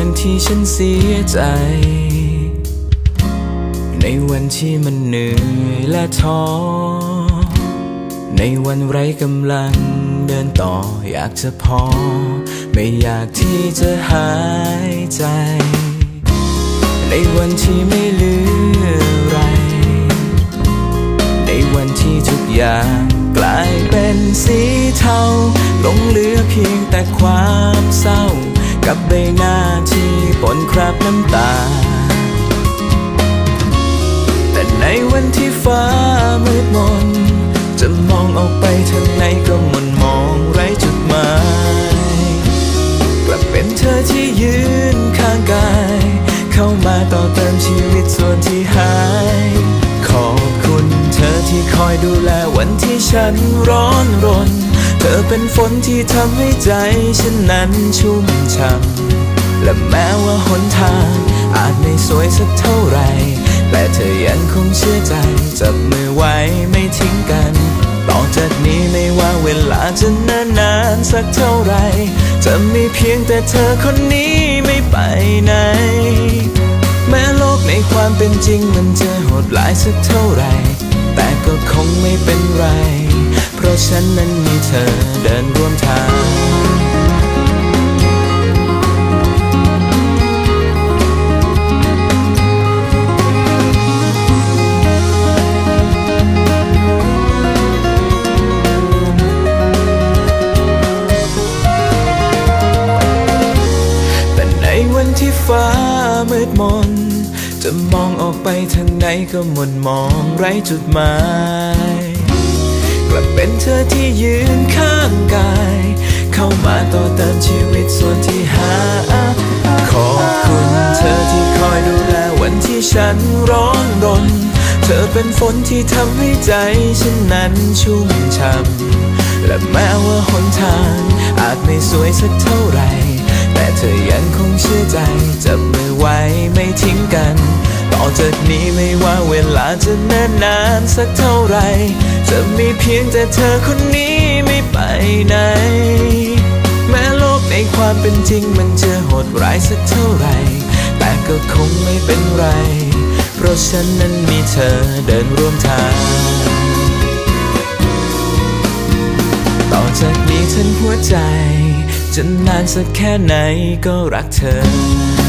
ันที่ฉันเสียใจ ในวันที่มันเหนื่อยและท้อ ในวันไร้กำลังเดินต่ออยากจะพอ ไม่อยากที่จะหายใจ ในวันที่ไม่เหลืออะไร ในวันที่ทุกอย่างกลายเป็นสีเทาหลงเหลือเพียงแต่ความเศร้า กับใบหน้าที่ปนคราบน้ำตา แต่ในวันที่ฟ้ามืดมน จะมองออกไปทางไหนก็มนมองไร้จุดหมาย กลับเป็นเธอที่ยืนข้างกาย เข้ามาต่อเติมชีวิตส่วนที่หาย ขอบคุณเธอที่คอยดูแลวันที่ฉันร้อนรน เธอเป็นฝนที่ทำให้ใจฉันนั้นชุ่มช่ำและแม้ว่าหนทางอาจไม่สวยสักเท่าไหร่ แต่เธอยังคงเชื่อใจ จับมือไว้ไม่ทิ้งกัน ต่อจากนี้ไม่ว่าเวลาจะนานนานสักเท่าไหร่ จะมีเพียงแต่เธอคนนี้ไม่ไปไหน แม้โลกในความเป็นจริงมันจะโหดร้ายสักเท่าไหร่ แต่ก็คงไม่เป็นไร เพราะฉันนั้นมีเธอเดินร่วมทางแต่ในวันที่ฟ้ามืดมน จะมองออกไปทางไหนก็หมนมองไร้จุดหมาย เป็นเธอที่ยืนข้างกาย เข้ามาต่อเติมชีวิตส่วนที่หา ขอบคุณเธอที่คอยดูแลวันที่ฉันร้อนรน เธอเป็นฝนที่ทำให้ใจฉันนั้นชุ่มช่ำและแม้ว่าหนทางอาจไม่สวยสักเท่าไหร่ แต่เธอยังคงเชื่อใจจับมือไว้ไม่ทิ้งกัน ต่อจากนี้ไม่ว่าเวลาจะนานนานสักเท่าไร จะมีเพียงแต่เธอคนนี้ไม่ไปไหน แม้โลกในความเป็นจริงมันจะโหดร้ายสักเท่าไร แต่ก็คงไม่เป็นไร เพราะฉันนั้นมีเธอเดินร่วมทาง ต่อจากนี้ทั้งหัวใจ จะนานสักแค่ไหนก็รักเธอ